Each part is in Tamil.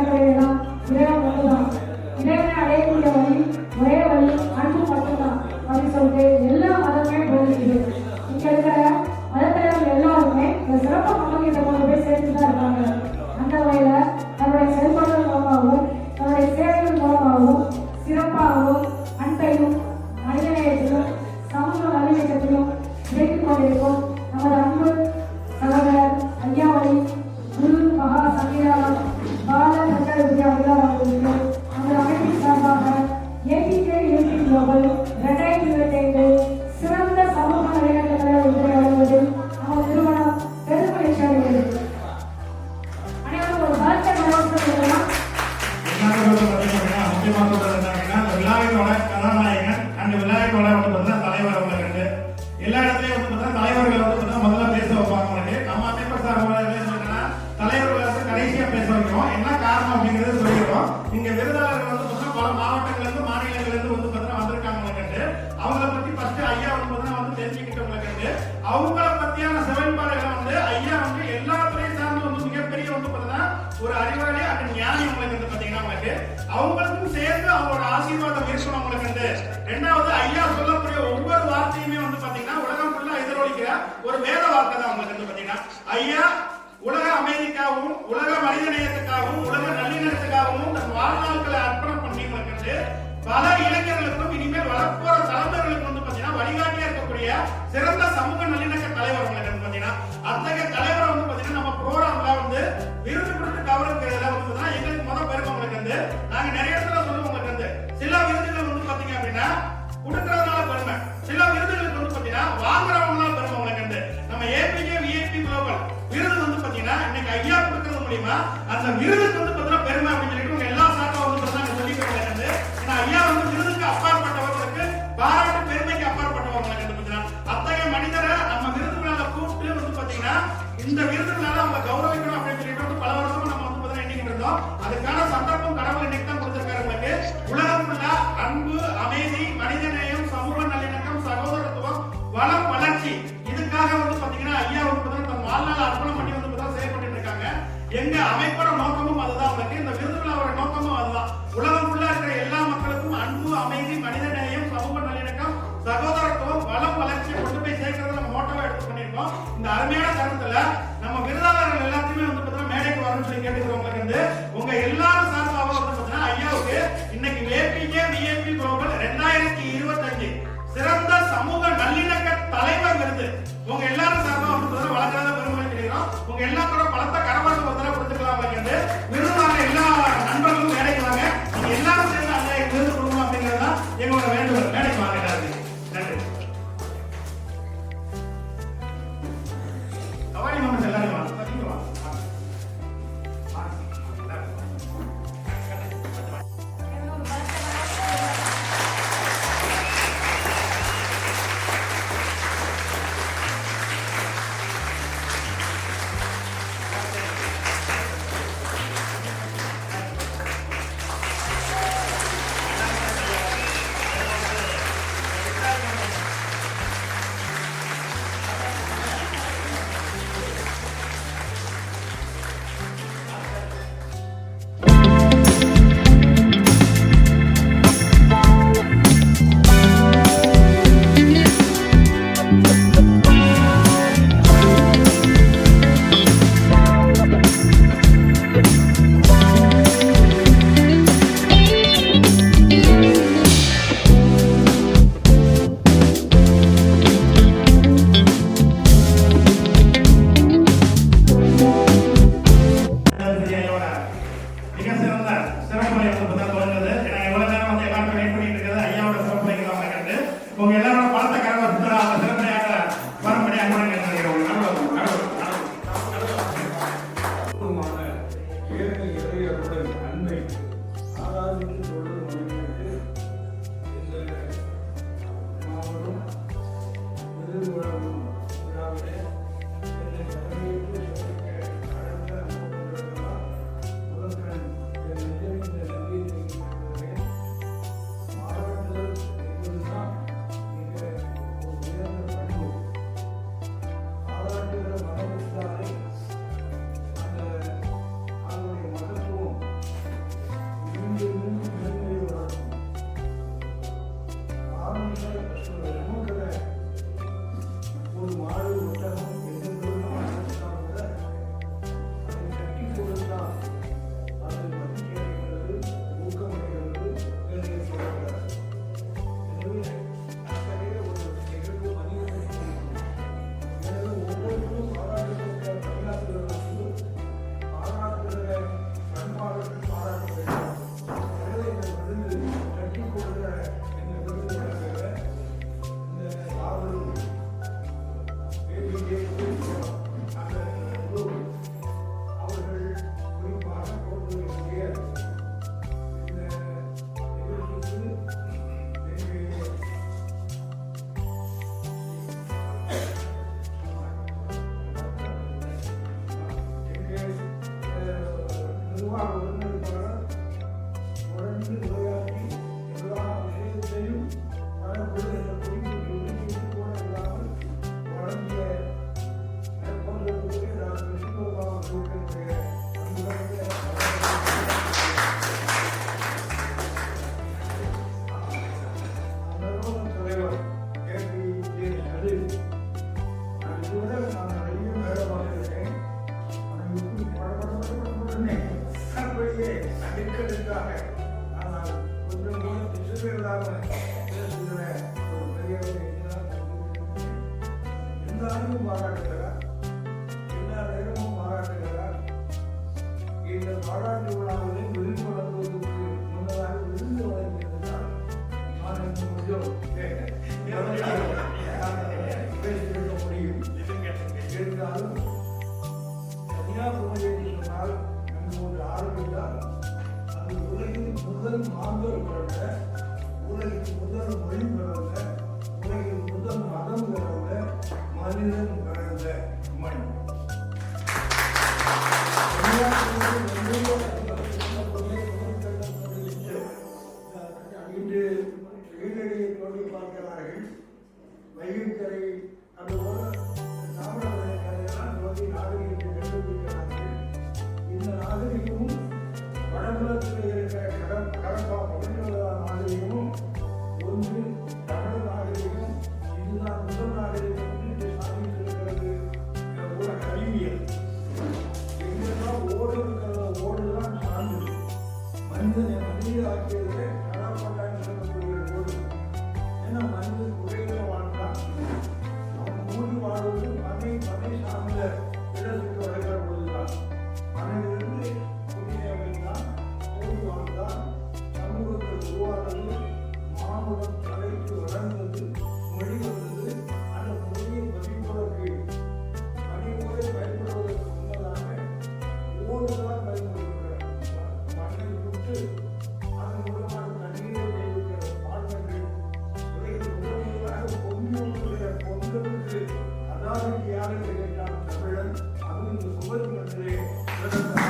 Maria Helena வார்த்தை தான் அவங்க வந்து பாத்தீங்கன்னா ஐயா இருபது இன்னைக்கு ஏபிகே விஏபி குளோபல் ரெண்டாயிரத்தி இருபத்தஞ்சு சிறந்த சமூக நல்லிணக்க தலைவர் விருது. உங்க எல்லாரும் சார்பாக வந்து வழங்காத பெருமை உங்க எல்லாத்தோட பலத்த கரவாட்டு ஒருத்தர கொடுத்துக்கலாம் அப்படின்னு எல்லா அப்படின்னா அது உலகின் முதல் மாந்தர் பிறந்த உலகின் முதல் மொழி பிறந்த உலகின் முதல் மதம் பிறந்த மனிதன் பிறந்த 선생님도 선생님들에게 여러 가지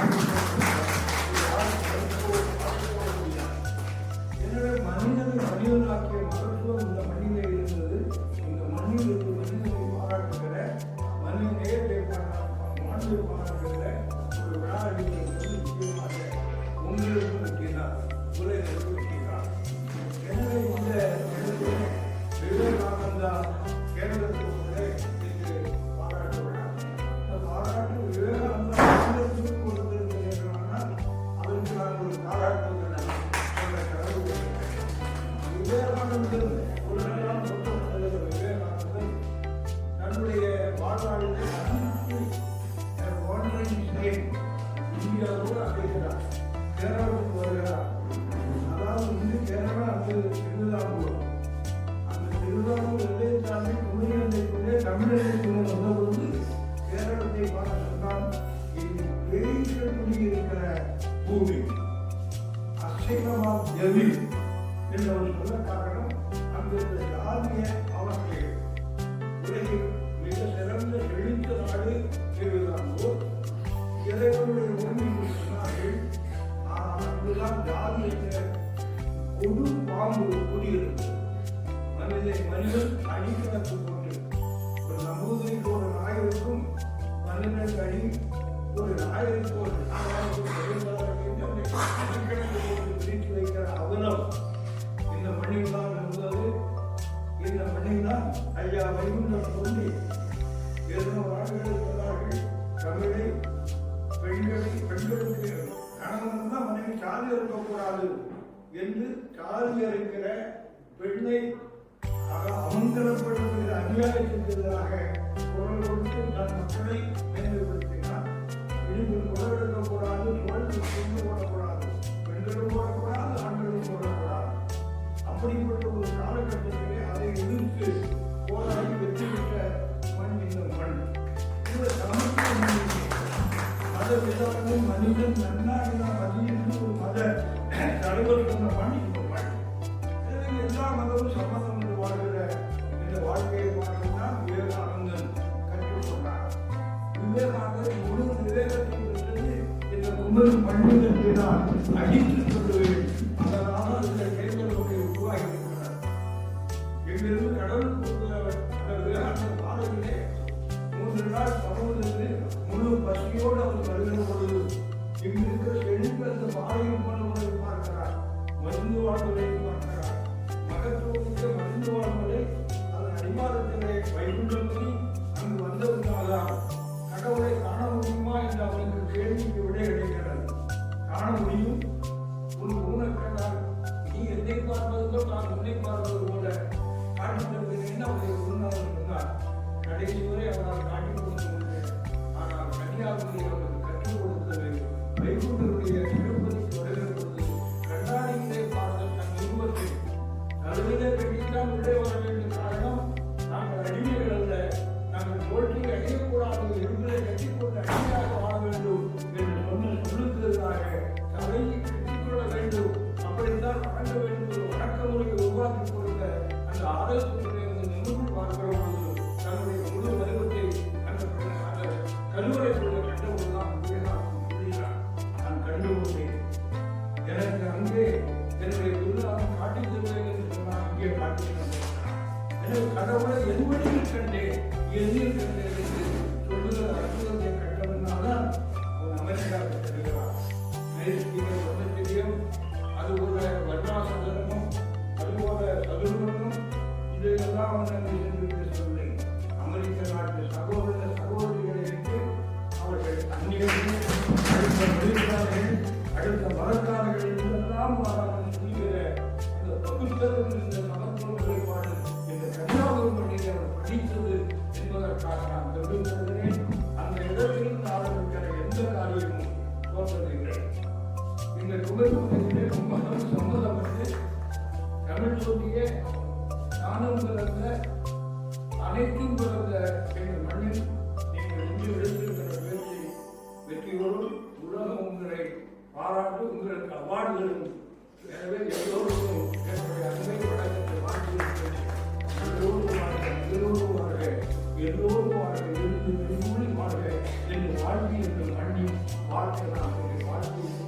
மனிதை மனிதன் அணி கணக்கு போட்டு ஒரு நம்பூதிரிக்கு ஒரு நாய் இருக்கும் பன்னெண்டு அணி ஒரு நாய் இருக்கும் ஒரு கணக்கு போட்டு பிரித்து வைக்கிற அவலம் இந்த மண்ணில் தான் இருந்தது. இந்த மண்ணில் தான் ஐயா பெண்களுக்கு மனைவி காது இருக்கக்கூடாது என்று காது இருக்கிற பெண்ணை அவங்கப்படுத்துகிற அதிகாரத்திற்கு எதிராக குரல் கொடுத்து தன் மக்களை பயன்படுத்தினார் இனிமேல் குரல் எடுக்கக்கூடாது குரல் கொண்டு போட ஆய்வு பண்ணுவதை பார்க்கிறார் மருந்து வாழ்வதை பார்க்கிறார் மகத்துவமிக்க மருந்து வாழ்வதை அதன் அடிமாதத்திலே வைகுண்டத்தில் அங்கு வந்ததுனால்தான் கடவுளை காண முடியுமா என்று அவனுக்கு கேள்விக்கு விடை கிடைக்கிறது காண முடியும் உன் ஊனக்கண்ணால் நீ என்னை பார்ப்பது போல் நான் உன்னை பார்ப்பது போல காட்டிக் கொடுக்கிறேன் அவருடைய குருநாதன் இருந்தார் கடைசி வரை அவரால் காட்டிக் கொடுக்க முடியாது ஆனால் கன்னியாகுமரி அவருக்கு கற்றுக் கொடுக்க வேண்டும் Mayful to the. எல்லோரும் இருந்து விரும்பி வாழ என் வாழ்வில் என்று மண்ணி வாழ்க்கை நான் வாழ்க்கை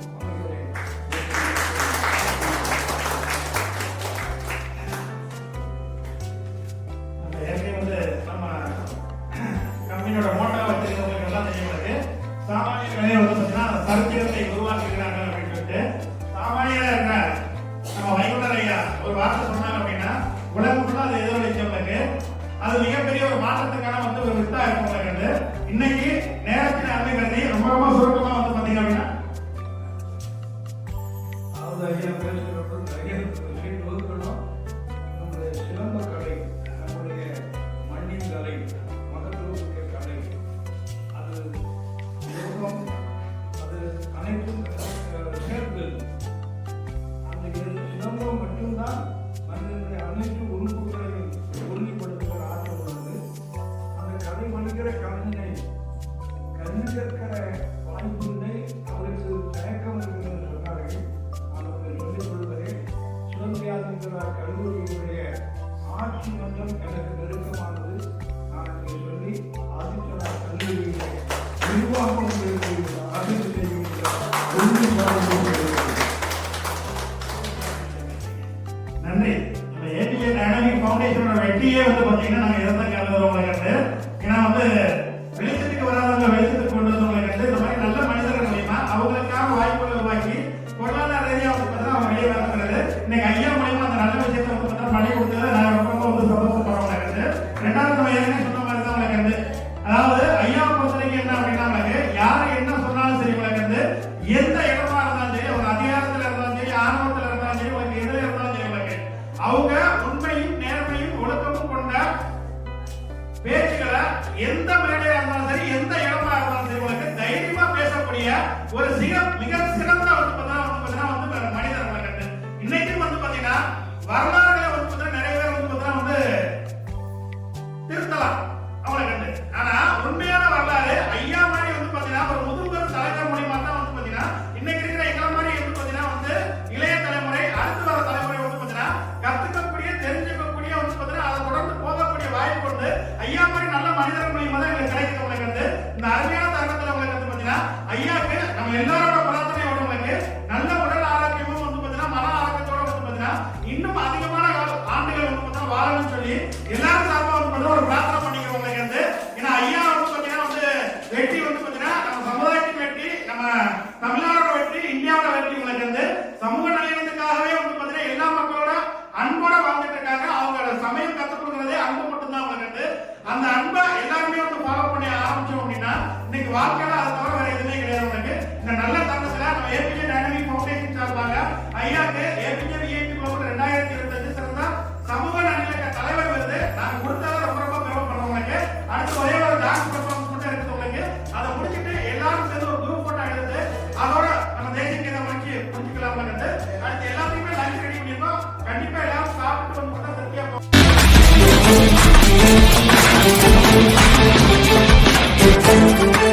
வந்து நம்ம ஏபிஎன் டயனாமிக் ஃபவுண்டேஷனோட வெற்றியே வந்து பார்த்தீங்கன்னா நாங்கள் இறந்த காலத்தில் உலகத்து మరణాలు